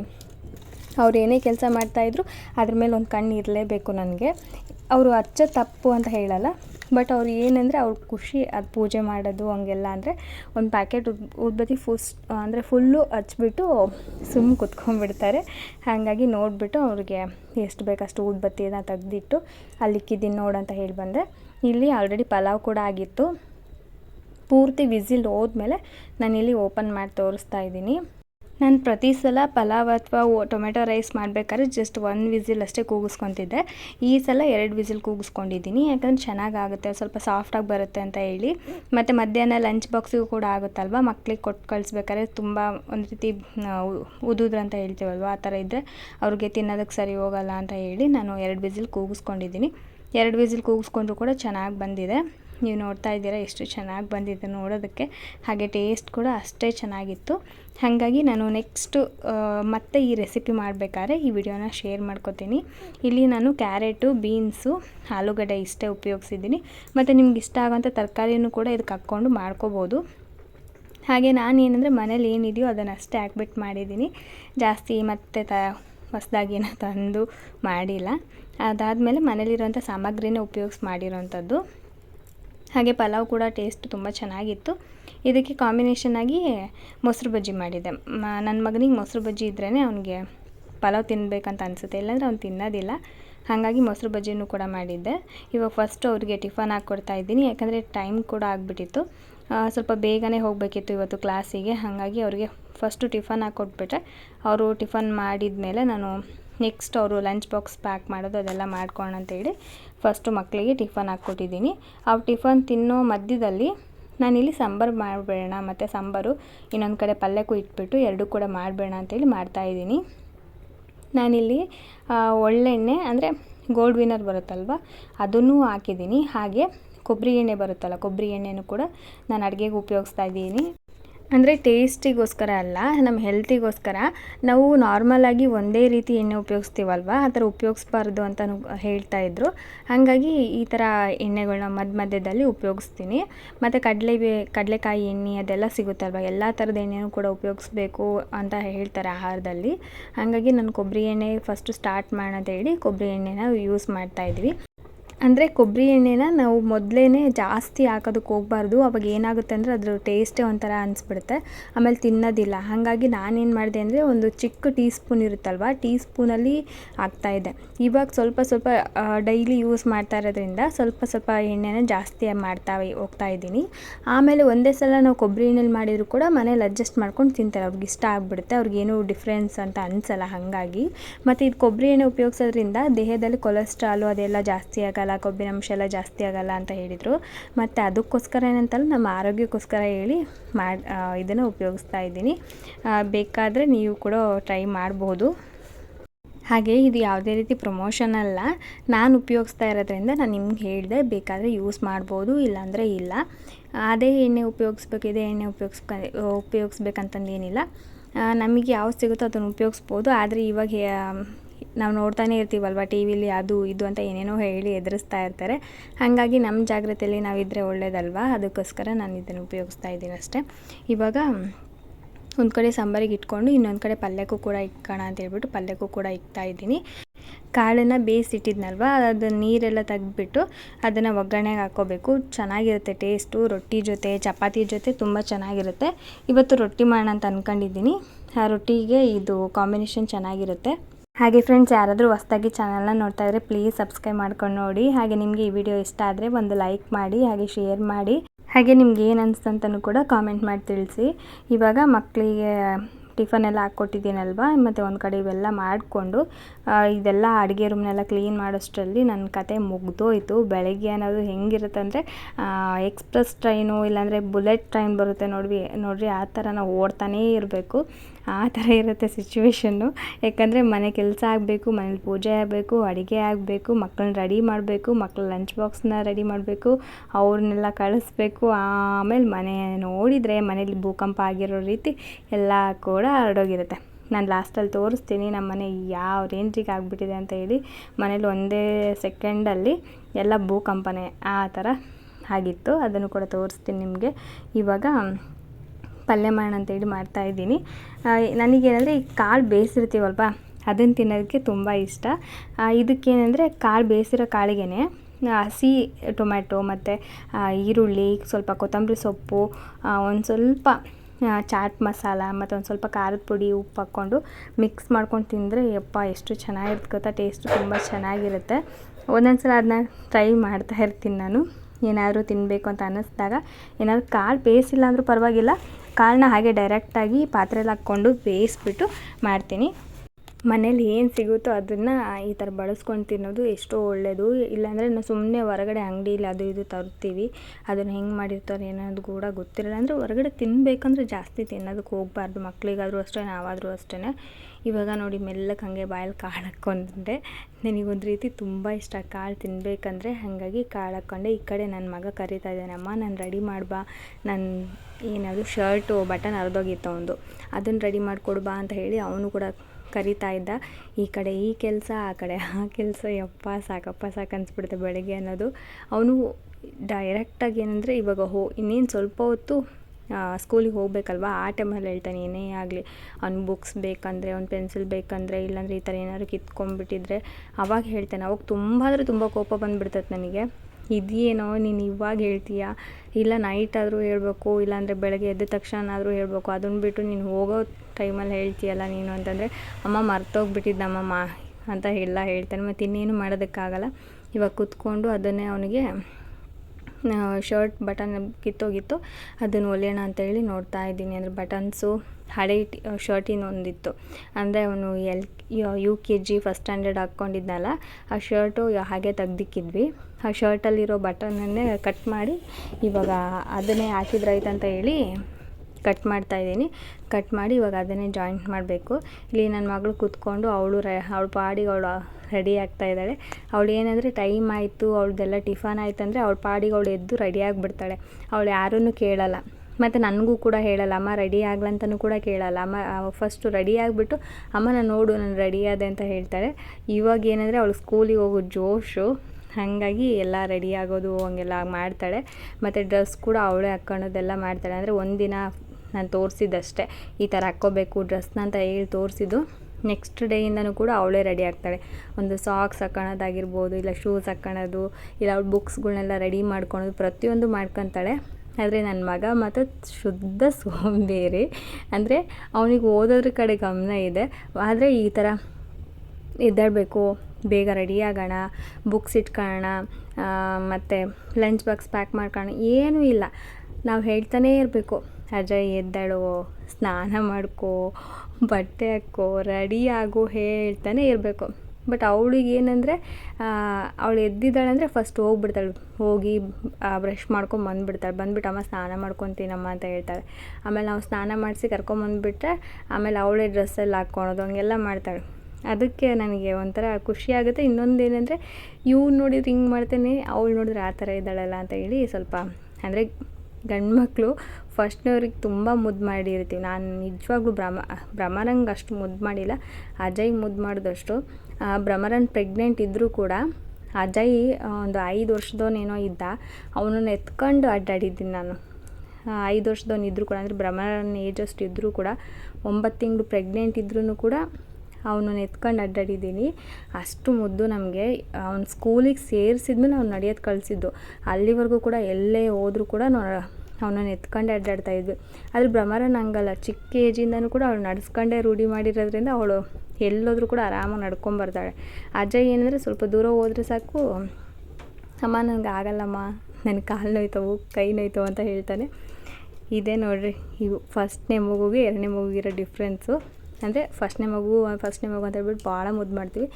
ಅವ್ರು ಏನೇ ಕೆಲಸ ಮಾಡ್ತಾಯಿದ್ರು ಅದ್ರ ಮೇಲೆ ಒಂದು ಕಣ್ಣು ಇರಲೇಬೇಕು ನನಗೆ. ಅವರು ಹಚ್ಚೋ ತಪ್ಪು ಅಂತ ಹೇಳಲ್ಲ. ಬಟ್ ಅವ್ರು ಏನಂದರೆ ಅವ್ರ ಖುಷಿ ಅದು ಪೂಜೆ ಮಾಡೋದು ಹಂಗೆಲ್ಲ ಅಂದರೆ ಒಂದು ಪ್ಯಾಕೆಟ್ ಉದ್ ಊದ್ಬತ್ತಿ ಫುಸ್ ಅಂದರೆ ಫುಲ್ಲು ಹಚ್ಬಿಟ್ಟು ಸುಮ್ಮ ಕುತ್ಕೊಂಡ್ಬಿಡ್ತಾರೆ. ಹಾಗಾಗಿ ನೋಡಿಬಿಟ್ಟು ಅವ್ರಿಗೆ ಎಷ್ಟು ಬೇಕಷ್ಟು ಊದ್ಬತ್ತಿನ ತೆಗ್ದಿಟ್ಟು ಅಲ್ಲಿಕ್ಕಿದ್ದೀನಿ ಅಂತ ಹೇಳಿ ಬಂದೆ ಇಲ್ಲಿ ಆಲ್ರೆಡಿ ಪಲಾವ್ ಕೂಡ ಆಗಿತ್ತು. ಪೂರ್ತಿ ವಿಸಿಲ್ ಹೋದ್ಮೇಲೆ ನಾನಿಲ್ಲಿ ಓಪನ್ ಮಾಡಿ ತೋರಿಸ್ತಾ ಇದ್ದೀನಿ. ನಾನು ಪ್ರತಿ ಸಲ ಪಲಾವ್ ಅಥವಾ ಟೊಮೆಟೊ ರೈಸ್ ಮಾಡಬೇಕಾದ್ರೆ ಜಸ್ಟ್ ಒಂದು ವಿಸಿಲ್ ಅಷ್ಟೇ ಕೂಗಿಸ್ಕೊತಿದ್ದೆ. ಈ ಸಲ ಎರಡು ವಿಸಿಲ್ ಕೂಗಿಸ್ಕೊಂಡಿದ್ದೀನಿ. ಯಾಕಂದ್ರೆ ಚೆನ್ನಾಗಾಗುತ್ತೆ, ಸ್ವಲ್ಪ ಸಾಫ್ಟಾಗಿ ಬರುತ್ತೆ ಅಂತ ಹೇಳಿ. ಮತ್ತು ಮಧ್ಯಾಹ್ನ ಲಂಚ್ ಬಾಕ್ಸಿಗೂ ಕೂಡ ಆಗುತ್ತಲ್ವ? ಮಕ್ಕಳಿಗೆ ಕೊಟ್ಟು ಕಳಿಸ್ಬೇಕಾದ್ರೆ ತುಂಬ ಒಂದು ರೀತಿ ಉದುದ್ರ ಅಂತ ಹೇಳ್ತೀವಲ್ವ? ಆ ಥರ ಇದ್ದರೆ ಅವ್ರಿಗೆ ತಿನ್ನೋದಕ್ಕೆ ಸರಿ ಹೋಗಲ್ಲ ಅಂತ ಹೇಳಿ ನಾನು ಎರಡು ವಿಸಿಲ್ ಕೂಗಿಸ್ಕೊಂಡಿದ್ದೀನಿ. ಎರಡು ವಿಸಿಲ್ ಕೂಗಿಸ್ಕೊಂಡ್ರು ಕೂಡ ಚೆನ್ನಾಗಿ ಬಂದಿದೆ. ನೀವು ನೋಡ್ತಾ ಇದ್ದೀರಾ, ಎಷ್ಟು ಚೆನ್ನಾಗಿ ಬಂದಿದೆ ನೋಡೋದಕ್ಕೆ. ಹಾಗೆ ಟೇಸ್ಟ್ ಕೂಡ ಅಷ್ಟೇ ಚೆನ್ನಾಗಿತ್ತು. ಹಾಗಾಗಿ ನಾನು ನೆಕ್ಸ್ಟು ಮತ್ತೆ ಈ ರೆಸಿಪಿ ಮಾಡಬೇಕಾದ್ರೆ ಈ ವಿಡಿಯೋನ ಶೇರ್ ಮಾಡ್ಕೋತೀನಿ. ಇಲ್ಲಿ ನಾನು ಕ್ಯಾರೆಟು ಬೀನ್ಸು ಆಲೂಗಡ್ಡೆ ಇಷ್ಟೇ ಉಪಯೋಗಿಸಿದ್ದೀನಿ. ಮತ್ತು ನಿಮ್ಗೆ ಇಷ್ಟ ಆಗೋಂಥ ತರಕಾರಿನೂ ಕೂಡ ಇದಕ್ಕೆ ಹಾಕ್ಕೊಂಡು ಮಾಡ್ಕೋಬೋದು. ಹಾಗೆ ನಾನು ಏನಂದರೆ ಮನೇಲಿ ಏನಿದೆಯೋ ಅದನ್ನು ಅಷ್ಟೇ ಹಾಕ್ಬಿಟ್ಟು ಮಾಡಿದ್ದೀನಿ. ಜಾಸ್ತಿ ಮತ್ತೆ ತ, ಹೊಸದಾಗಿ ಏನೋ ತಂದು ಮಾಡಿಲ್ಲ. ಅದಾದಮೇಲೆ ಮನೇಲಿರೋಂಥ ಸಾಮಗ್ರಿನೇ ಉಪಯೋಗಿಸಿ ಮಾಡಿರೋವಂಥದ್ದು ಹಾಗೆ ಪಲಾವ್ ಕೂಡ ಟೇಸ್ಟ್ ತುಂಬ ಚೆನ್ನಾಗಿತ್ತು. ಇದಕ್ಕೆ ಕಾಂಬಿನೇಷನ್ ಆಗಿ ಮೊಸರು ಬಜ್ಜಿ ಮಾಡಿದ್ದೆ ನನ್ನ ಮಗನಿಗೆ ಮೊಸರು ಬಜ್ಜಿ ಇದ್ರೇ ಅವನಿಗೆ ಪಲಾವ್ ತಿನ್ನಬೇಕಂತ ಅನಿಸುತ್ತೆ. ಇಲ್ಲಾಂದರೆ ಅವ್ನು ತಿನ್ನೋದಿಲ್ಲ. ಹಾಗಾಗಿ ಮೊಸರು ಬಜ್ಜಿನೂ ಕೂಡ ಮಾಡಿದ್ದೆ. ಇವಾಗ ಫಸ್ಟ್ ಅವ್ರಿಗೆ ಟಿಫನ್ ಹಾಕ್ಕೊಡ್ತಾ ಇದ್ದೀನಿ. ಯಾಕಂದರೆ ಟೈಮ್ ಕೂಡ ಆಗಿಬಿಟ್ಟಿತ್ತು. ಸ್ವಲ್ಪ ಬೇಗನೆ ಹೋಗಬೇಕಿತ್ತು ಇವತ್ತು ಕ್ಲಾಸಿಗೆ ಹಾಗಾಗಿ ಅವ್ರಿಗೆ ಫಸ್ಟು ಟಿಫನ್ ಹಾಕ್ಕೊಟ್ಬಿಟ್ರೆ ಅವರು ಟಿಫನ್ ಮಾಡಿದ ಮೇಲೆ ನಾನು ನೆಕ್ಸ್ಟ್ ಅವರು ಲಂಚ್ ಬಾಕ್ಸ್ ಪ್ಯಾಕ್ ಮಾಡೋದು ಅದೆಲ್ಲ ಮಾಡ್ಕೊಳ್ಳೋಣ ಅಂತೇಳಿ ಫಸ್ಟು ಮಕ್ಕಳಿಗೆ ಟಿಫನ್ ಹಾಕ್ಕೊಟ್ಟಿದ್ದೀನಿ. ಆ ಟಿಫನ್ ತಿನ್ನೋ ಮಧ್ಯದಲ್ಲಿ ನಾನಿಲ್ಲಿ ಸಾಂಬಾರು ಮಾಡಬೇಡ ಮತ್ತು ಸಾಂಬಾರು ಇನ್ನೊಂದು ಕಡೆ ಪಲ್ಯಕ್ಕೂ ಇಟ್ಬಿಟ್ಟು ಎರಡೂ ಕೂಡ ಮಾಡಬೇಡ ಅಂತೇಳಿ ಮಾಡ್ತಾಯಿದ್ದೀನಿ ನಾನಿಲ್ಲಿ ಒಳ್ಳೆಣ್ಣೆ ಅಂದರೆ ಗೋಲ್ಡ್ ವಿನರ್ ಬರುತ್ತಲ್ವ, ಅದನ್ನು ಹಾಕಿದ್ದೀನಿ. ಹಾಗೆ ಕೊಬ್ಬರಿ ಎಣ್ಣೆ ಬರುತ್ತಲ್ಲ ಕೊಬ್ಬರಿ ಎಣ್ಣೆನೂ ಕೂಡ ನಾನು ಅಡುಗೆಗೆ ಉಪಯೋಗಿಸ್ತಾ ಇದ್ದೀನಿ. ಅಂದರೆ ಟೇಸ್ಟಿಗೋಸ್ಕರ ಅಲ್ಲ ನಮ್ಮ ಹೆಲ್ತಿಗೋಸ್ಕರ ನಾವು ನಾರ್ಮಲಾಗಿ ಒಂದೇ ರೀತಿ ಎಣ್ಣೆ ಉಪಯೋಗಿಸ್ತೀವಲ್ವ? ಆ ಥರ ಉಪಯೋಗಿಸ್ಬಾರ್ದು ಅಂತ ಹೇಳ್ತಾ ಇದ್ರು. ಹಾಗಾಗಿ ಈ ಥರ ಎಣ್ಣೆಗಳನ್ನ ಮಧ್ಯ ಮಧ್ಯದಲ್ಲಿ ಉಪಯೋಗಿಸ್ತೀನಿ. ಮತ್ತು ಕಡಲೆ ಬೇ, ಕಡಲೆಕಾಯಿ ಎಣ್ಣೆ ಅದೆಲ್ಲ ಸಿಗುತ್ತಲ್ವ? ಎಲ್ಲ ಥರದ ಎಣ್ಣೆನೂ ಕೂಡ ಉಪಯೋಗಿಸ್ಬೇಕು ಅಂತ ಹೇಳ್ತಾರೆ ಆಹಾರದಲ್ಲಿ. ಹಾಗಾಗಿ ನಾನು ಕೊಬ್ಬರಿ ಎಣ್ಣೆ ಫಸ್ಟು ಸ್ಟಾರ್ಟ್ ಮಾಡೋದು ಹೇಳಿ ಕೊಬ್ಬರಿ ಎಣ್ಣೆನ ಯೂಸ್ ಮಾಡ್ತಾಯಿದ್ವಿ ಅಂದರೆ ಕೊಬ್ಬರಿ ಎಣ್ಣೆನ ನಾವು ಮೊದಲೇ ಜಾಸ್ತಿ ಹಾಕೋದಕ್ಕೆ ಹೋಗ್ಬಾರ್ದು. ಅವಾಗ ಏನಾಗುತ್ತೆ ಅಂದರೆ ಅದ್ರ ಟೇಸ್ಟೇ ಒಂಥರ ಅನಿಸ್ಬಿಡುತ್ತೆ. ಆಮೇಲೆ ತಿನ್ನೋದಿಲ್ಲ. ಹಾಗಾಗಿ ನಾನೇನು ಮಾಡಿದೆ ಅಂದರೆ ಒಂದು ಚಿಕ್ಕ ಟೀ ಸ್ಪೂನ್ ಇರುತ್ತಲ್ವ ಟೀ ಸ್ಪೂನಲ್ಲಿ ಹಾಕ್ತಾಯಿದ್ದೆ ಇವಾಗ ಸ್ವಲ್ಪ ಸ್ವಲ್ಪ ಡೈಲಿ ಯೂಸ್ ಮಾಡ್ತಾ ಇರೋದ್ರಿಂದ ಸ್ವಲ್ಪ ಸ್ವಲ್ಪ ಎಣ್ಣೆನ ಜಾಸ್ತಿ ಮಾಡ್ತಾ ಹೋಗ್ತಾ ಇದ್ದೀನಿ. ಆಮೇಲೆ ಒಂದೇ ಸಲ ನಾವು ಕೊಬ್ಬರಿ ಎಣ್ಣೆಲಿ ಮಾಡಿದರೂ ಕೂಡ ಮನೇಲಿ ಅಡ್ಜಸ್ಟ್ ಮಾಡ್ಕೊಂಡು ತಿಂತಾರೆ. ಅವ್ರಿಗೆ ಇಷ್ಟ ಆಗಿಬಿಡುತ್ತೆ. ಅವ್ರಿಗೇನು ಡಿಫ್ರೆನ್ಸ್ ಅಂತ ಅನಿಸಲ್ಲ ಹಾಗಾಗಿ. ಮತ್ತು ಇದು ಕೊಬ್ಬರಿ ಎಣ್ಣೆ ಉಪಯೋಗಿಸೋದ್ರಿಂದ ದೇಹದಲ್ಲಿ ಕೊಲೆಸ್ಟ್ರಾಲು ಅದೆಲ್ಲ ಜಾಸ್ತಿ ಆಗಲ್ಲ. ಆಗಲ್ಲ ಕೊಬ್ಬಿನಾಂಶ ಎಲ್ಲ ಜಾಸ್ತಿ ಆಗಲ್ಲ ಅಂತ ಹೇಳಿದರು. ಮತ್ತು ಅದಕ್ಕೋಸ್ಕರ ಏನಂತಲ್ಲ, ನಮ್ಮ ಆರೋಗ್ಯಕ್ಕೋಸ್ಕರ ಹೇಳಿ ಮಾಡಿ ಇದನ್ನು ಉಪಯೋಗಿಸ್ತಾ ಇದ್ದೀನಿ. ಬೇಕಾದರೆ ನೀವು ಕೂಡ ಟ್ರೈ ಮಾಡ್ಬೋದು. ಹಾಗೆ ಇದು ಯಾವುದೇ ರೀತಿ ಪ್ರಮೋಷನ್ ಅಲ್ಲ. ನಾನು ಉಪಯೋಗಿಸ್ತಾ ಇರೋದ್ರಿಂದ ನಾನು ನಿಮ್ಗೆ ಹೇಳಿದೆ, ಬೇಕಾದರೆ ಯೂಸ್ ಮಾಡ್ಬೋದು, ಇಲ್ಲಾಂದರೆ ಇಲ್ಲ. ಅದೇ ಎಣ್ಣೆ ಉಪಯೋಗಿಸ್ಬೇಕು ಇದೇ ಎಣ್ಣೆ ಉಪಯೋಗಿಸ್ಕ, ಉಪಯೋಗಿಸ್ಬೇಕಂತಂದೇನಿಲ್ಲ. ನಮಗೆ ಯಾವ್ದು ಸಿಗುತ್ತೋ ಅದನ್ನು ಉಪಯೋಗಿಸ್ಬೋದು. ಆದರೆ ಇವಾಗ ನಾವು ನೋಡ್ತಾನೆ ಇರ್ತೀವಲ್ವ ಟಿ ವಿಲಿ ಅದು ಇದು ಅಂತ ಏನೇನೋ ಹೇಳಿ ಎದುರಿಸ್ತಾ ಇರ್ತಾರೆ. ಹಾಗಾಗಿ ನಮ್ಮ ಜಾಗ್ರತೆಯಲ್ಲಿ ನಾವಿದ್ದರೆ ಒಳ್ಳೇದಲ್ವಾ? ಅದಕ್ಕೋಸ್ಕರ ನಾನು ಇದನ್ನು ಉಪಯೋಗಿಸ್ತಾ ಇದ್ದೀನಿ ಅಷ್ಟೇ. ಇವಾಗ ಒಂದು ಕಡೆ ಸಾಂಬಾರಿಗೆ ಇಟ್ಕೊಂಡು ಇನ್ನೊಂದು ಕಡೆ ಪಲ್ಯಕ್ಕೂ ಕೂಡ ಇಕ್ಕೋಣ ಅಂತ ಹೇಳ್ಬಿಟ್ಟು ಪಲ್ಯಕ್ಕೂ ಕೂಡ ಇಕ್ತಾ ಇದ್ದೀನಿ. ಕಾಳನ್ನು ಬೇಯಿಸಿಟ್ಟಿದ್ನಲ್ವ? ಅದು ನೀರೆಲ್ಲ ತೆಗೆದ್ಬಿಟ್ಟು ಅದನ್ನು ಒಗ್ಗರಣೆಗೆ ಹಾಕ್ಕೋಬೇಕು ಚೆನ್ನಾಗಿರುತ್ತೆ ಟೇಸ್ಟು. ರೊಟ್ಟಿ ಜೊತೆ, ಚಪಾತಿ ಜೊತೆ ತುಂಬ ಚೆನ್ನಾಗಿರುತ್ತೆ. ಇವತ್ತು ರೊಟ್ಟಿ ಮಾಡೋಣ ಅಂತ ಅಂದ್ಕೊಂಡಿದ್ದೀನಿ ಆ ರೊಟ್ಟಿಗೆ ಇದು ಕಾಂಬಿನೇಷನ್ ಚೆನ್ನಾಗಿರುತ್ತೆ. ಹಾಗೆ ಫ್ರೆಂಡ್ಸ್ ಯಾರಾದರೂ ಹೊಸ್ದಾಗಿ ಚಾನಲ್ನ ನೋಡ್ತಾ ಇದ್ರೆ ಪ್ಲೀಸ್ ಸಬ್ಸ್ಕ್ರೈಬ್ ಮಾಡ್ಕೊಂಡು ನೋಡಿ. ಹಾಗೆ ನಿಮಗೆ ಈ ವಿಡಿಯೋ ಇಷ್ಟ ಆದರೆ ಒಂದು ಲೈಕ್ ಮಾಡಿ, ಹಾಗೆ ಶೇರ್ ಮಾಡಿ. ಹಾಗೆ ನಿಮ್ಗೆ ಏನು ಅನಿಸ್ತಂತನೂ ಕೂಡ ಕಾಮೆಂಟ್ ಮಾಡಿ ತಿಳಿಸಿ. ಇವಾಗ ಮಕ್ಕಳಿಗೆ ಟಿಫನ್ ಎಲ್ಲ ಹಾಕ್ಕೊಟ್ಟಿದ್ದೀನಲ್ವಾ? ಮತ್ತು ಒಂದು ಕಡೆ ಇವೆಲ್ಲ ಮಾಡಿಕೊಂಡು ಇದೆಲ್ಲ ಅಡುಗೆ ರೂಮ್ನೆಲ್ಲ ಕ್ಲೀನ್ ಮಾಡೋಷ್ಟರಲ್ಲಿ ನನ್ನ ಕತೆ ಮುಗ್ದೋಯ್ತು. ಬೆಳಗ್ಗೆ ಅನ್ನೋದು ಹೆಂಗಿರುತ್ತೆ ಅಂದರೆ ಎಕ್ಸ್ಪ್ರೆಸ್ ಟ್ರೈನು ಇಲ್ಲಾಂದರೆ ಬುಲೆಟ್ ಟ್ರೈನ್ ಬರುತ್ತೆ ನೋಡ್ವಿ, ನೋಡ್ರಿ ಆ ಥರ ನಾವು ಓಡ್ತಾನೇ ಇರಬೇಕು. ಆ ಥರ ಇರುತ್ತೆ ಸಿಚುವೇಶನ್ನು ಯಾಕಂದರೆ ಮನೆ ಕೆಲಸ ಆಗಬೇಕು, ಮನೇಲಿ ಪೂಜೆ ಆಗಬೇಕು, ಅಡುಗೆ ಆಗಬೇಕು ಮಕ್ಕಳನ್ನ ರೆಡಿ ಮಾಡಬೇಕು ಮಕ್ಕಳ ಲಂಚ್ ಬಾಕ್ಸ್ನ ರೆಡಿ ಮಾಡಬೇಕು, ಅವ್ರನ್ನೆಲ್ಲ ಕಳಿಸ್ಬೇಕು. ಆಮೇಲೆ ಮನೆ ನೋಡಿದರೆ ಮನೇಲಿ ಭೂಕಂಪ ಆಗಿರೋ ರೀತಿ ಎಲ್ಲ ಕೂಡ ಹರಡೋಗಿರುತ್ತೆ. ನಾನು ಲಾಸ್ಟಲ್ಲಿ ತೋರಿಸ್ತೀನಿ ನಮ್ಮ ಮನೆ ಯಾವ ರೇಂಜಿಗೆ ಆಗಿಬಿಟ್ಟಿದೆ ಅಂತ ಹೇಳಿ. ಮನೇಲಿ ಒಂದೇ ಸೆಕೆಂಡಲ್ಲಿ ಎಲ್ಲ ಭೂಕಂಪನೆ ಆ ಥರ ಆಗಿತ್ತು. ಅದನ್ನು ಕೂಡ ತೋರಿಸ್ತೀನಿ ನಿಮಗೆ. ಇವಾಗ ಪಲ್ಯ ಮಾಡೋಣ ಅಂತೇಳಿ ಮಾಡ್ತಾಯಿದ್ದೀನಿ ನನಗೇನಂದರೆ ಈ ಕಾಳು ಬೇಯಿಸಿರ್ತೀವಲ್ವ, ಅದನ್ನು ತಿನ್ನೋದಕ್ಕೆ ತುಂಬ ಇಷ್ಟ. ಇದಕ್ಕೇನೆಂದರೆ ಕಾಳು ಬೇಯಿಸಿರೋ ಕಾಳಿಗೆ ಹಸಿ ಟೊಮ್ಯಾಟೊ ಮತ್ತು ಈರುಳ್ಳಿ, ಸ್ವಲ್ಪ ಕೊತ್ತಂಬರಿ ಸೊಪ್ಪು ಒಂದು ಸ್ವಲ್ಪ ಚಾಟ್ ಮಸಾಲ ಮತ್ತು ಒಂದು ಸ್ವಲ್ಪ ಖಾರದ ಪುಡಿ ಉಪ್ಪು ಹಾಕ್ಕೊಂಡು ಮಿಕ್ಸ್ ಮಾಡ್ಕೊಂಡು ತಿಂದರೆ ಯಪ್ಪ, ಎಷ್ಟು ಚೆನ್ನಾಗಿರುತ್ತೆ ಗೊತ್ತಾ? ಟೇಸ್ಟು ತುಂಬ ಚೆನ್ನಾಗಿರುತ್ತೆ. ಒಂದೊಂದು ಸಲ ಅದನ್ನ ಟ್ರೈ ಮಾಡ್ತಾ ಇರ್ತೀನಿ ನಾನು. ಏನಾದರೂ ತಿನ್ನಬೇಕು ಅಂತ ಅನ್ನಿಸ್ದಾಗ ಏನಾದರೂ ಕಾಳು ಬೇಯಿಸಿಲ್ಲ ಅಂದರೂ ಪರವಾಗಿಲ್ಲ. ಕಾಳನ್ನ ಹಾಗೆ ಡೈರೆಕ್ಟಾಗಿ ಪಾತ್ರೆಲಿ ಹಾಕ್ಕೊಂಡು ಬೇಯಿಸ್ಬಿಟ್ಟು ಮಾಡ್ತೀನಿ. ಮನೇಲಿ ಏನು ಸಿಗುತ್ತೋ ಅದನ್ನು ಈ ಥರ ಬಳಸ್ಕೊಂಡು ತಿನ್ನೋದು ಎಷ್ಟೋ ಒಳ್ಳೆಯದು ಇಲ್ಲಾಂದರೆ ನಾವು ಸುಮ್ಮನೆ ಹೊರಗಡೆ ಅಂಗಡಿಲಿ ಅದು ಇದು ತರ್ತೀವಿ. ಅದನ್ನು ಹೆಂಗೆ ಮಾಡಿರ್ತಾರೆ ಏನೋದು ಕೂಡ ಗೊತ್ತಿರಲ್ಲ. ಅಂದರೆ ಹೊರಗಡೆ ತಿನ್ನಬೇಕಂದ್ರೆ ಜಾಸ್ತಿ ತಿನ್ನೋದಕ್ಕೆ ಹೋಗಬಾರ್ದು. ಮಕ್ಕಳಿಗಾದರೂ ಅಷ್ಟೇ, ನಾವಾದರೂ ಅಷ್ಟೇ ಇವಾಗ ನೋಡಿ ಮೆಲ್ಲಕ್ಕೆ ಹಾಗೆ ಬಾಯಲ್ಲಿ ಕಾಳು ಹಾಕ್ಕೊಂಡ್ರೆ ನನಗೊಂದು ರೀತಿ ತುಂಬ ಇಷ್ಟ. ಕಾಳು ತಿನ್ನಬೇಕಂದ್ರೆ ಹಾಗಾಗಿ ಕಾಳು ಹಾಕ್ಕೊಂಡೆ. ಈ ಕಡೆ ನನ್ನ ಮಗ ಕರಿತಾ ಇದ್ದಾನಮ್ಮ ನಾನು ರೆಡಿ ಮಾಡ್ಬಾ. ನನ್ನ ಏನಾದರೂ ಶರ್ಟು ಬಟನ್ ಹರಿದೋಗಿತ್ತು ಅವನು ಅದನ್ನು ರೆಡಿ ಮಾಡಿಕೊಡ್ಬಾ ಅಂತ ಹೇಳಿ ಅವನು ಕೂಡ ಕರಿತಾ ಇದ್ದ, ಈ ಕಡೆ ಈ ಕೆಲಸ, ಆ ಕಡೆ ಆ ಕೆಲಸ, ಯಪ್ಪ, ಸಾಕಪ್ಪ, ಸಾಕು ಅನಿಸ್ಬಿಡುತ್ತೆ ಬೆಳಗ್ಗೆ ಅನ್ನೋದು. ಅವನು ಡೈರೆಕ್ಟಾಗಿ ಏನಂದರೆ, ಇವಾಗ ಹೋ, ಇನ್ನೇನು ಸ್ವಲ್ಪ ಹೊತ್ತು ಸ್ಕೂಲಿಗೆ ಹೋಗಬೇಕಲ್ವಾ? ಆ ಟೈಮಲ್ಲಿ ಹೇಳ್ತಾನೆ, ಏನೇ ಆಗಲಿ. ಅವ್ನ ಬುಕ್ಸ್ ಬೇಕಂದರೆ, ಅವ್ನು ಪೆನ್ಸಿಲ್ ಬೇಕಂದರೆ, ಇಲ್ಲಾಂದರೆ ಈ ಥರ ಏನಾದ್ರು ಕಿತ್ಕೊಂಡ್ಬಿಟ್ಟಿದ್ರೆ. ಅವಾಗ ಹೇಳ್ತಾನೆ. ಅವಾಗ ತುಂಬ ಅಂದರೆ ತುಂಬ ಕೋಪ ಬಂದುಬಿಡ್ತೈತೆ ನನಗೆ ಇದೇನೋ ನೀನು ಇವಾಗ ಹೇಳ್ತೀಯ? ಇಲ್ಲ ನೈಟ್ ಆದರೂ ಹೇಳಬೇಕು, ಇಲ್ಲಾಂದರೆ ಬೆಳಗ್ಗೆ ಎದ್ದ ತಕ್ಷಣ ಆದರೂ ಹೇಳಬೇಕು. ಅದನ್ನ ಬಿಟ್ಟು ನೀನು ಹೋಗೋ ಟೈಮಲ್ಲಿ ಹೇಳ್ತೀಯಲ್ಲ ನೀನು ಅಂತಂದರೆ, ಅಮ್ಮ ಮರ್ತೋಗ್ಬಿಟ್ಟಿದ್ದಮ್ಮಮ್ಮ ಅಂತ ಎಲ್ಲ ಹೇಳ್ತಾನೆ. ಮತ್ತು ಇನ್ನೇನು ಮಾಡೋದಕ್ಕಾಗಲ್ಲ. ಇವಾಗ ಕೂತ್ಕೊಂಡು ಅದನ್ನೇ ಅವನಿಗೆ ಶರ್ಟ್ ಬಟನ್ ಕಿತ್ತೋಗಿತ್ತು. ಅದನ್ನು ಹೊಲಿಯೋಣ ಅಂತೇಳಿ ನೋಡ್ತಾ ಇದ್ದೀನಿ. ಅಂದರೆ ಬಟನ್ಸು ಹಳೆ ಶರ್ಟ್ ಒಂದಿತ್ತು ಅಂದರೆ ಅವನು L U K G first standard ಹಾಕ್ಕೊಂಡಿದ್ನಲ್ಲ ಆ ಶರ್ಟು ಹಾಗೆ ತೆಗ್ದಿಕ್ಕಿದ್ವಿ. ಆ ಶರ್ಟಲ್ಲಿರೋ ಬಟನನ್ನೇ ಕಟ್ ಮಾಡಿ ಇವಾಗ ಅದನ್ನೇ ಹಾಕಿದ್ರಾಯ್ತು ಅಂತ ಹೇಳಿ ಕಟ್ ಮಾಡ್ತಾ ಇದ್ದೀನಿ. ಕಟ್ ಮಾಡಿ ಇವಾಗ ಅದನ್ನೇ ಜಾಯಿಂಟ್ ಮಾಡಬೇಕು. ಇಲ್ಲಿ ನನ್ನ ಮಗಳು ಕೂತ್ಕೊಂಡು ಅವಳು ರೆ ಅವಳ ಪಾಡಿಗೆ ಅವಳು ರೆಡಿ ಆಗ್ತಾ ಇದ್ದಾಳೆ. ಅವಳು ಏನಂದರೆ ಟೈಮ್ ಆಯಿತು, ಅವಳದೆಲ್ಲ ಟಿಫನ್ ಆಯ್ತು ಅಂದರೆ ಅವಳ ಪಾಡಿಗೆ ಅವಳು ಎದ್ದು ರೆಡಿ ಆಗಿಬಿಡ್ತಾಳೆ. ಅವಳು ಯಾರನ್ನೂ ಕೇಳಲ್ಲ. ಮತ್ತು ನನಗೂ ಕೂಡ ಹೇಳಲ್ಲ, ಅಮ್ಮ ರೆಡಿ ಆಗ್ಲಂತನೂ ಕೂಡ ಕೇಳಲ್ಲ. ಅಮ್ಮ ಫಸ್ಟು ರೆಡಿ ಆಗಿಬಿಟ್ಟು ಅಮ್ಮ ನಾನು ನೋಡು, ನಾನು ರೆಡಿ ಆದೆ ಅಂತ ಹೇಳ್ತಾಳೆ. ಇವಾಗ ಏನಂದರೆ ಅವಳು ಸ್ಕೂಲಿಗೆ ಹೋಗೋ ಜೋಶು, ಹಾಗಾಗಿ ಎಲ್ಲ ರೆಡಿ ಆಗೋದು, ಹಂಗೆಲ್ಲ ಮಾಡ್ತಾಳೆ. ಮತ್ತು ಡ್ರೆಸ್ ಕೂಡ ಅವಳೇ ಹಾಕ್ಕೊಳ್ಳೋದೆಲ್ಲ ಮಾಡ್ತಾಳೆ. ಅಂದರೆ ಒಂದಿನ ನಾನು ತೋರಿಸಿದ್ದಷ್ಟೇ. ಈ ಥರ ಹಾಕ್ಕೋಬೇಕು ಡ್ರೆಸ್ನ ಅಂತ ಹೇಳಿ ತೋರಿಸಿದ್ದು. ನೆಕ್ಸ್ಟ್ ಡೇಯಿಂದನೂ ಕೂಡ ಅವಳೇ ರೆಡಿ ಆಗ್ತಾಳೆ. ಒಂದು ಸಾಕ್ಸ್ ಹಾಕೋಣೋದಾಗಿರ್ಬೋದು ಇಲ್ಲ ಶೂಸ್ ಹಾಕ್ಕೊಳ್ಳೋದು ಇಲ್ಲ ಅವ್ಳು ಬುಕ್ಸ್ಗಳನ್ನೆಲ್ಲ ರೆಡಿ ಮಾಡ್ಕೊಳೋದು, ಪ್ರತಿಯೊಂದು ಮಾಡ್ಕೊತಾಳೆ. ಆದರೆ ನನ್ನ ಮಗ ಮಾತ್ರ ಶುದ್ಧ ಸೋಂಬೇರಿ ಅಂದರೆ ಅವನಿಗೆ ಓದೋದ್ರ ಕಡೆ ಗಮನ ಇದೆ. ಆದರೆ ಈ ಥರ ಎದ್ದಾಡಬೇಕು, ಬೇಗ ರೆಡಿ ಆಗೋಣ ಬುಕ್ಸ್ ಇಟ್ಕೊಳ್ಳೋಣ ಮತ್ತು ಲಂಚ್ ಬಾಕ್ಸ್ ಪ್ಯಾಕ್ ಮಾಡ್ಕೊಳ್ಳೋಣ ಏನೂ ಇಲ್ಲ. ನಾವು ಹೇಳ್ತಾನೇ ಇರಬೇಕು, ಅಜಯ್ ಎದ್ದಾಳು, ಸ್ನಾನ ಮಾಡ್ಕೋ, ಬಟ್ಟೆ ಹಾಕೋ ರೆಡಿ ಆಗೋ, ಹೇಳ್ತಾನೆ ಇರಬೇಕು. ಬಟ್ ಅವಳಿಗೆ ಏನಂದರೆ ಅವಳು ಎದ್ದಿದ್ದಾಳೆ ಅಂದರೆ ಫಸ್ಟ್ ಹೋಗ್ಬಿಡ್ತಾಳೆ. ಹೋಗಿ ಬ್ರಷ್ ಮಾಡ್ಕೊಂಡು ಬಂದುಬಿಡ್ತಾಳೆ. ಬಂದುಬಿಟ್ಟು ಅಮ್ಮ ಸ್ನಾನ ಮಾಡ್ಕೊತೀನಮ್ಮ ಅಂತ ಹೇಳ್ತಾಳೆ. ಆಮೇಲೆ ನಾವು ಸ್ನಾನ ಮಾಡಿಸಿ ಕರ್ಕೊಂಬಂದುಬಿಟ್ರೆ ಆಮೇಲೆ ಅವಳೇ ಡ್ರೆಸ್ಸಲ್ಲಿ ಹಾಕ್ಕೊಳೋದು, ಹಂಗೆಲ್ಲ ಮಾಡ್ತಾಳೆ. ಅದಕ್ಕೆ ನನಗೆ ಒಂಥರ ಖುಷಿಯಾಗುತ್ತೆ ಇನ್ನೊಂದು ಏನಂದರೆ, ಇವ್ನು ನೋಡಿದ್ರೆ ಹಿಂಗೆ ಮಾಡ್ತೇನೆ, ಅವಳು ನೋಡಿದ್ರೆ ಆ ಥರ ಇದ್ದಾಳಲ್ಲ ಅಂತ ಹೇಳಿ ಸ್ವಲ್ಪ, ಅಂದರೆ ಗಂಡು ಮಕ್ಕಳು ಫಸ್ಟ್ನವ್ರಿಗೆ ತುಂಬ ಮುದ್ದು ಮಾಡಿರ್ತೀವಿ. ನಾನು ನಿಜವಾಗ್ಲೂ ಭ್ರಮ ಭ್ರಮರಂಗೆ ಅಷ್ಟು ಮುದ್ದು ಮಾಡಿಲ್ಲ. ಅಜಯ್ ಮುದ್ದು ಮಾಡಿದಷ್ಟು. ಭ್ರಮರನ್ ಪ್ರೆಗ್ನೆಂಟ್ ಇದ್ದರೂ ಕೂಡ ಅಜಯ್ ಒಂದು ಐದು ವರ್ಷದವನೇನೋ ಇದ್ದ, ಅವನನ್ನು ಎತ್ಕೊಂಡು ಅಡ್ಡಾಡಿದ್ದೀನಿ ನಾನು. ಐದು ವರ್ಷದವನು ಇದ್ದರೂ ಕೂಡ, ಅಂದರೆ ಭ್ರಮರನ್ ಏಜ್ ಅಷ್ಟು ಇದ್ದರೂ ಕೂಡ, ಒಂಬತ್ತು ತಿಂಗಳು ಪ್ರೆಗ್ನೆಂಟ್ ಇದ್ರೂ ಕೂಡ ಅವನನ್ನು ಎತ್ಕೊಂಡು ಅಡ್ಡಾಡಿದ್ದೀನಿ. ಅಷ್ಟು ಮುದ್ದು ನಮಗೆ, ಅವ್ನ ಸ್ಕೂಲಿಗೆ ಸೇರಿಸಿದ್ಮೇಲೆ ಅವ್ನು ನಡೆಯೋದು ಕಳಿಸಿದ್ದು. ಅಲ್ಲಿವರೆಗೂ ಕೂಡ ಎಲ್ಲೇ ಹೋದರೂ ಕೂಡ ಅವನನ್ನು ಎತ್ಕೊಂಡೆ ಅಡ್ಡಾಡ್ತಾ ಇದ್ವಿ. ಆದರೆ ಭ್ರಮರನ್ ಹಂಗಲ್ಲ. ಚಿಕ್ಕ ಏಜಿಂದನೂ ಕೂಡ ಅವಳು ನಡೆಸ್ಕೊಂಡೇ ರೂಢಿ ಮಾಡಿರೋದ್ರಿಂದ ಅವಳು ಎಲ್ಲೋದ್ರೂ ಕೂಡ ಆರಾಮಾಗಿ ನಡ್ಕೊಂಬರ್ತಾಳೆ ಅಜಯ್ ಏನಂದರೆ ಸ್ವಲ್ಪ ದೂರ ಹೋದ್ರೆ ಸಾಕು. ಅಮ್ಮ, ನನಗೆ ಆಗಲ್ಲಮ್ಮ. ನನ್ನ ಕಾಲು ನೋಯ್ತವು, ಕೈ ನೋಯ್ತವು ಅಂತ ಹೇಳ್ತಾನೆ. ಇದೇ ನೋಡಿರಿ, ಇವು ಫಸ್ಟ್ನೇ ಮಗುಗೆ ಎರಡನೇ ಮಗುಗಿರೋ ಡಿಫ್ರೆನ್ಸು ಅಂದರೆ ಫಸ್ಟ್ನೇ ಮಗು ಫಸ್ಟ್ನೇ ಮಗು ಅಂತ ಹೇಳ್ಬಿಟ್ಟು ಭಾಳ ಮುದ್ದು ಮಾಡ್ತೀವಿ.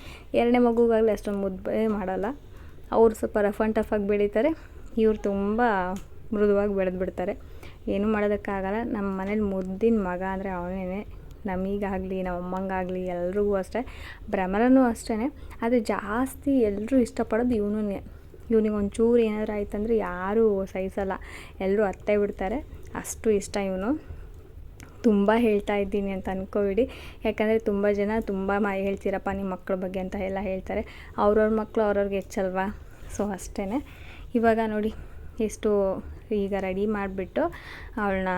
ಎರಡನೇ ಮಗುಗಾಗಲಿ ಅಷ್ಟೊಂದು ಮುದ್ದೇ ಮಾಡಲ್ಲ. ಅವ್ರು ಸ್ವಲ್ಪ ರಫ್ ಆ್ಯಂಡ್ ಟಫಾಗಿ ಬೆಳೀತಾರೆ. ಇವ್ರು ತುಂಬ ಮೃದುವಾಗಿ ಬೆಳೆದು ಬಿಡ್ತಾರೆ ಏನೂ ಮಾಡೋದಕ್ಕಾಗಲ್ಲ. ನಮ್ಮ ಮನೇಲಿ ಮುದ್ದಿನ ಮಗ ಅಂದರೆ ಅವನೇ ನಮಗಾಗಲಿ ನಮ್ಮ ಅಮ್ಮಂಗಾಗಲಿ ಎಲ್ರಿಗೂ ಅಷ್ಟೇ, ಭ್ರಮರನೂ ಅಷ್ಟೇ ಆದರೆ ಜಾಸ್ತಿ ಎಲ್ಲರೂ ಇಷ್ಟಪಡೋದು ಇವನು ಇವ್ನಿಗೆ ಒಂಚೂರು ಏನಾದರೂ ಆಯ್ತಂದರೆ ಯಾರೂ ಸಹಿಸಲ್ಲ. ಎಲ್ಲರೂ ಅತ್ತೆ ಬಿಡ್ತಾರೆ. ಅಷ್ಟು ಇಷ್ಟ ಇವನು. ತುಂಬ ಹೇಳ್ತಾ ಇದ್ದೀನಿ ಅಂತ ಅಂದ್ಕೋಬಿಡಿ ಯಾಕಂದರೆ ತುಂಬ ಜನ ತುಂಬ ಮಾ, ಹೇಳ್ತೀರಪ್ಪ ನಿಮ್ಮ ಮಕ್ಕಳ ಬಗ್ಗೆ ಅಂತ ಎಲ್ಲ ಹೇಳ್ತಾರೆ. ಅವ್ರವ್ರ ಮಕ್ಕಳು ಅವ್ರವ್ರಿಗೆ ಹೆಚ್ಚಲ್ವಾ? ಸೊ ಅಷ್ಟೇ ಇವಾಗ ನೋಡಿ, ಎಷ್ಟು ಈಗ ರೆಡಿ ಮಾಡಿಬಿಟ್ಟು ಅವಳನ್ನ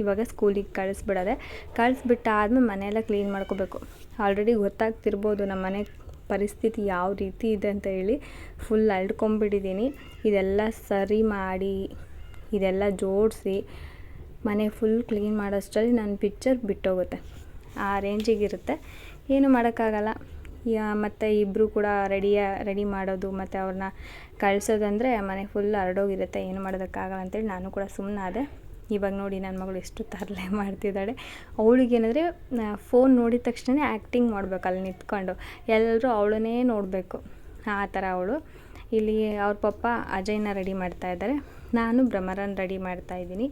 ಇವಾಗ ಸ್ಕೂಲಿಗೆ ಕಳಿಸ್ಬಿಡೋದೆ. ಕಳಿಸ್ಬಿಟ್ಟಾದ್ಮೇಲೆ ಮನೆಯೆಲ್ಲ ಕ್ಲೀನ್ ಮಾಡ್ಕೋಬೇಕು. ಆಲ್ರೆಡಿ ಗೊತ್ತಾಗ್ತಿರ್ಬೋದು ನಮ್ಮ ಮನೆ ಪರಿಸ್ಥಿತಿ ಯಾವ ರೀತಿ ಇದೆ ಅಂತ ಹೇಳಿ. ಫುಲ್ ಅಳ್ಕೊಂಬಿಟ್ಟಿದ್ದೀನಿ ಇದೆಲ್ಲ ಸರಿ ಮಾಡಿ, ಇದೆಲ್ಲ ಜೋಡಿಸಿ ಮನೆ ಫುಲ್ ಕ್ಲೀನ್ ಮಾಡೋಷ್ಟರಲ್ಲಿ ನನ್ನ ಪಿಕ್ಚರ್ ಬಿಟ್ಟೋಗುತ್ತೆ. ಆ ರೇಂಜಿಗಿರುತ್ತೆ. ಏನು ಮಾಡೋಕ್ಕಾಗಲ್ಲ. ಮತ್ತು ಇಬ್ಬರು ಕೂಡ ರೆಡಿಯ ರೆಡಿ ಮಾಡೋದು, ಮತ್ತು ಅವ್ರನ್ನ ಕಳಿಸೋದಂದರೆ ಮನೆ ಫುಲ್ ಹರಡೋಗಿರುತ್ತೆ. ಏನು ಮಾಡೋದಕ್ಕಾಗಲ್ಲ ಅಂತೇಳಿ ನಾನು ಕೂಡ ಸುಮ್ಮನಾದೆ ಇವಾಗ ನೋಡಿ ನನ್ನ ಮಗಳು ಎಷ್ಟು ತರಲೆ ಮಾಡ್ತಿದ್ದಾಳೆ. ಅವಳಿಗೇನಂದರೆ ಫೋನ್ ನೋಡಿದ ತಕ್ಷಣ ಆ್ಯಕ್ಟಿಂಗ್ ಮಾಡಬೇಕು ಅಲ್ಲಿ ನಿಂತ್ಕೊಂಡು. ಎಲ್ಲರೂ ಅವಳನ್ನೇ ನೋಡಬೇಕು. ಆ ಥರ ಅವಳು. ಇಲ್ಲಿ ಅವ್ರ ಪಪ್ಪ ಅಜಯ್ನ ರೆಡಿ ಮಾಡ್ತಾ ಇದ್ದಾರೆ. ನಾನು ಭ್ರಮರನ್ ರೆಡಿ ಮಾಡ್ತಾ ಇದ್ದೀನಿ.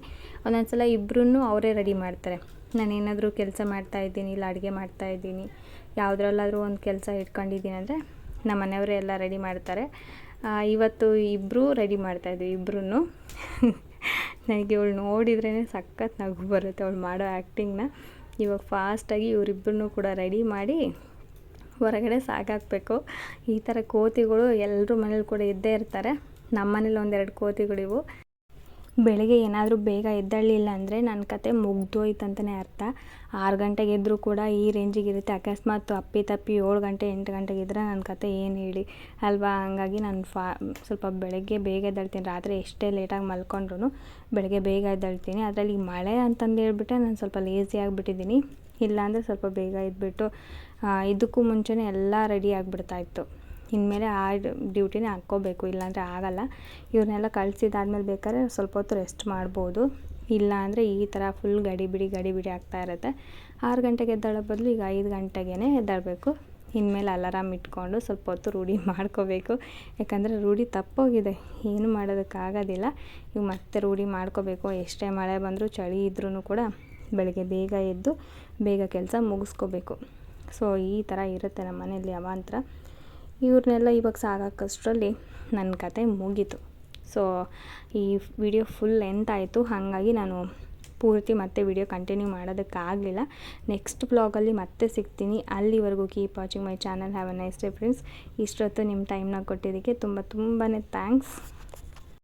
ಒಂದೊಂದು ಸಲ ಇಬ್ಬರೂ ಅವರೇ ರೆಡಿ ಮಾಡ್ತಾರೆ. ನಾನು ಏನಾದರೂ ಕೆಲಸ ಮಾಡ್ತಾಯಿದ್ದೀನಿ ಇಲ್ಲ ಅಡುಗೆ ಮಾಡ್ತಾಯಿದ್ದೀನಿ ಯಾವುದ್ರಲ್ಲಾದರೂ ಒಂದು ಕೆಲಸ ಇಟ್ಕೊಂಡಿದ್ದೀನಿ ಅಂದರೆ ನಮ್ಮ ಮನೆಯವರೇ ಎಲ್ಲ ರೆಡಿ ಮಾಡ್ತಾರೆ. ಇವತ್ತು ಇಬ್ಬರೂ ರೆಡಿ ಮಾಡ್ತಾಯಿದ್ವಿ ಇಬ್ಬರೂ ನನಗೆ ಅವಳು ನೋಡಿದ್ರೇ ಸಖತ್ ನಗು ಬರುತ್ತೆ ಅವಳು ಮಾಡೋ ಆ್ಯಕ್ಟಿಂಗ್ನ ಇವಾಗ ಫಾಸ್ಟಾಗಿ ಇವರಿಬ್ಬರನ್ನೂ ಕೂಡ ರೆಡಿ ಮಾಡಿ ಹೊರಗಡೆ ಸಾಕಾಕಬೇಕು ಈ ಥರ ಕೋತಿಗಳು ಎಲ್ಲರೂ ಮನೇಲಿ ಕೂಡ ಇದ್ದೇ ಇರ್ತಾರೆ. ನಮ್ಮ ಮನೇಲಿ ಒಂದೆರಡು ಕೋತಿಗಳಿವು. ಬೆಳಗ್ಗೆ ಏನಾದರೂ ಬೇಗ ಎದ್ದಳ್ಳಿಲ್ಲ ಅಂದರೆ ನನ್ನ ಕತೆ ಮುಗ್ದೋಯ್ತು ಅಂತಲೇ ಅರ್ಥ. ಆರು ಗಂಟೆಗೆ ಎದ್ದರೂ ಕೂಡ ಈ ರೇಂಜಿಗೆ ಇರುತ್ತೆ. ಅಕಸ್ಮಾತ್ ಅಪ್ಪಿ ತಪ್ಪಿ ಏಳು ಗಂಟೆ, ಎಂಟು ಗಂಟೆಗೆ ಇದ್ದರೆ ನನ್ನ ಕತೆ ಏನು ಹೇಳಿ? ಅಲ್ವಾ? ಹಂಗಾಗಿ ನಾನು ಫಾ, ಸ್ವಲ್ಪ ಬೆಳಗ್ಗೆ ಬೇಗ ಎದ್ದೇಳ್ತೀನಿ. ರಾತ್ರಿ ಎಷ್ಟೇ ಲೇಟಾಗಿ ಮಲ್ಕೊಂಡ್ರು ಬೆಳಗ್ಗೆ ಬೇಗ ಎದ್ದೇಳ್ತೀನಿ. ಅದರಲ್ಲಿ ಮಳೆ ಅಂತಂದು ಹೇಳ್ಬಿಟ್ಟೆ ನಾನು ಸ್ವಲ್ಪ ಲೇಸಿ ಆಗಿಬಿಟ್ಟಿದ್ದೀನಿ. ಇಲ್ಲಾಂದರೆ ಸ್ವಲ್ಪ ಬೇಗ ಎದ್ಬಿಟ್ಟು ಇದಕ್ಕೂ ಮುಂಚೆನೇ ಎಲ್ಲ ರೆಡಿ ಆಗಿಬಿಡ್ತಾಯಿತ್ತು ಇನ್ಮೇಲೆ ಆ ಡ್ಯೂಟಿನೇ ಹಾಕ್ಕೋಬೇಕು, ಇಲ್ಲಾಂದರೆ ಆಗಲ್ಲ. ಇವ್ರನ್ನೆಲ್ಲ ಕಳಿಸಿದಾದ್ಮೇಲೆ ಬೇಕಾದ್ರೆ ಸ್ವಲ್ಪ ಹೊತ್ತು ರೆಸ್ಟ್ ಮಾಡ್ಬೋದು. ಇಲ್ಲ ಅಂದರೆ ಈ ಥರ ಫುಲ್ ಗಡಿಬಿಡಿ ಗಡಿಬಿಡಿ ಆಗ್ತಾ ಇರುತ್ತೆ. ಆರು ಗಂಟೆಗೆ ಎದ್ದಾಳೋ ಬದಲು ಈಗ ಐದು ಗಂಟೆಗೇ ಎದ್ದಾಡಬೇಕು ಇನ್ಮೇಲೆ ಅಲಾರಾಮ್ ಇಟ್ಕೊಂಡು ಸ್ವಲ್ಪ ಹೊತ್ತು ರೂಢಿ ಮಾಡ್ಕೋಬೇಕು. ಯಾಕಂದರೆ ರೂಢಿ ತಪ್ಪೋಗಿದೆ, ಏನು ಮಾಡೋದಕ್ಕಾಗೋದಿಲ್ಲ. ಈಗ ಮತ್ತೆ ರೂಢಿ ಮಾಡ್ಕೋಬೇಕು. ಎಷ್ಟೇ ಮಳೆ ಬಂದರೂ, ಚಳಿ ಇದ್ರೂ ಕೂಡ ಬೆಳಗ್ಗೆ ಬೇಗ ಎದ್ದು, ಬೇಗ ಕೆಲಸ ಮುಗಿಸ್ಕೋಬೇಕು. ಸೊ ಈ ಥರ ಇರುತ್ತೆ ನಮ್ಮ ಮನೆಯಲ್ಲಿ ಅವಾಂತರ ಇವ್ರನ್ನೆಲ್ಲ ಇವಾಗ ಸಾಗಾಕಷ್ಟರಲ್ಲಿ ನನ್ನ ಕತೆ ಮುಗೀತು. ಸೊ ಈ ವಿಡಿಯೋ ಫುಲ್ ಲೆಂತ್ ಆಯಿತು. ಹಾಗಾಗಿ ನಾನು ಪೂರ್ತಿ ಮತ್ತೆ ವಿಡಿಯೋ ಕಂಟಿನ್ಯೂ ಮಾಡೋದಕ್ಕಾಗಲಿಲ್ಲ. ನೆಕ್ಸ್ಟ್ ಬ್ಲಾಗಲ್ಲಿ ಮತ್ತೆ ಸಿಗ್ತೀನಿ. ಅಲ್ಲಿವರೆಗೂ keep watching my channel have a nice day friends ಇಷ್ಟೊತ್ತು ನಿಮ್ಮ ಟೈಮ್ನ ಕೊಟ್ಟಿದ್ದಕ್ಕೆ ತುಂಬ ತುಂಬಾ ಥ್ಯಾಂಕ್ಸ್